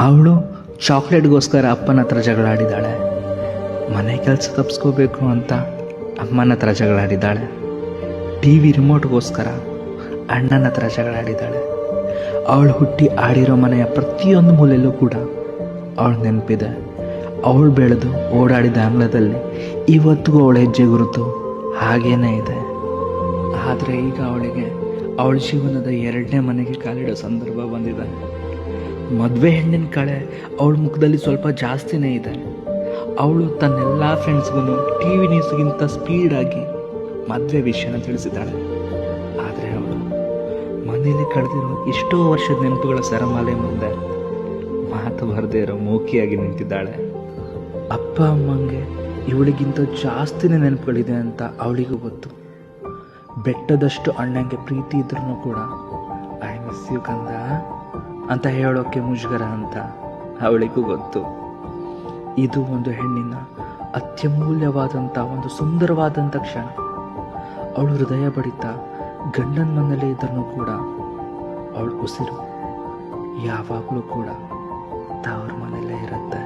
ಅವಳು ಚಾಕ್ಲೇಟ್ಗೋಸ್ಕರ ಅಪ್ಪನ ಹತ್ರ ಜಗಳಾಡಿದ್ದಾಳೆ. ಮನೆ ಕೆಲಸ ತಪ್ಪಿಸ್ಕೋಬೇಕು ಅಂತ ಅಮ್ಮನ ಹತ್ರ ಜಗಳಾಡಿದ್ದಾಳೆ. ಟಿ ವಿ ರಿಮೋಟ್ಗೋಸ್ಕರ ಅಣ್ಣನ ಹತ್ರ ಜಗಳಾಡಿದ್ದಾಳೆ. ಅವಳು ಹುಟ್ಟಿ ಆಡಿರೋ ಮನೆಯ ಪ್ರತಿಯೊಂದು ಮೂಲೆಯಲ್ಲೂ ಕೂಡ ಅವಳು ನೆನಪಿದೆ. ಅವಳು ಬೆಳೆದು ಓಡಾಡಿದ ಆಂಗ್ಲದಲ್ಲಿ ಇವತ್ತಿಗೂ ಅವಳ ಹೆಜ್ಜೆ ಗುರುತು ಹಾಗೇನೇ ಇದೆ. ಆದರೆ ಈಗ ಅವಳಿಗೆ ಅವಳ ಜೀವನದ ಎರಡನೇ ಮನೆಗೆ ಕಾಲಿಡೋ ಸಂದರ್ಭ ಬಂದಿದೆ. ಮದುವೆ ಹೆಣ್ಣಿನ ಕಳೆ ಅವಳ ಮುಖದಲ್ಲಿ ಸ್ವಲ್ಪ ಜಾಸ್ತಿನೇ ಇದೆ. ಅವಳು ತನ್ನೆಲ್ಲ ಫ್ರೆಂಡ್ಸ್ಗೂ ಟಿ ವಿ ನ್ಯೂಸ್ಗಿಂತ ಸ್ಪೀಡಾಗಿ ಮದುವೆ ವಿಷಯನ ತಿಳಿಸಿದ್ದಾಳೆ. ಆದರೆ ಅವಳು ಮನೆಯಲ್ಲಿ ಕಳೆದಿರೋ ಎಷ್ಟೋ ವರ್ಷದ ನೆನಪುಗಳ ಸರಮಾಲೆ ಮುಂದೆ ಮಾತು ಬರದೇ ಇರೋ ಮೂಕಿಯಾಗಿ ನಿಂತಿದ್ದಾಳೆ. ಅಪ್ಪ, ಅಮ್ಮಂಗೆ ಇವಳಿಗಿಂತ ಜಾಸ್ತಿನೇ ನೆನಪುಗಳಿದೆ ಅಂತ ಅವಳಿಗೂ ಗೊತ್ತು. ಬೆಟ್ಟದಷ್ಟು ಅಣ್ಣಂಗೆ ಪ್ರೀತಿ ಇದ್ರೂ ಕೂಡ ಐ ಮಿಸ್ ಯು ಕಂದ. ಅಂತ ಹೇಳೋಕ್ಕೆ ಮುಜುಗರ ಅಂತ ಅವಳಿಗೂ ಗೊತ್ತು. ಇದು ಒಂದು ಹೆಣ್ಣಿನ ಅತ್ಯಮೂಲ್ಯವಾದಂಥ ಒಂದು ಸುಂದರವಾದಂಥ ಕ್ಷಣ. ಅವಳು ಹೃದಯ ಬಡಿತ ಗಂಡನ ಮನೇಲೆ ಇದ್ದರೂ ಕೂಡ ಅವಳು ಉಸಿರು ಯಾವಾಗಲೂ ಕೂಡ ತವ್ರ ಮನೆಯಲ್ಲೇ ಇರುತ್ತೆ.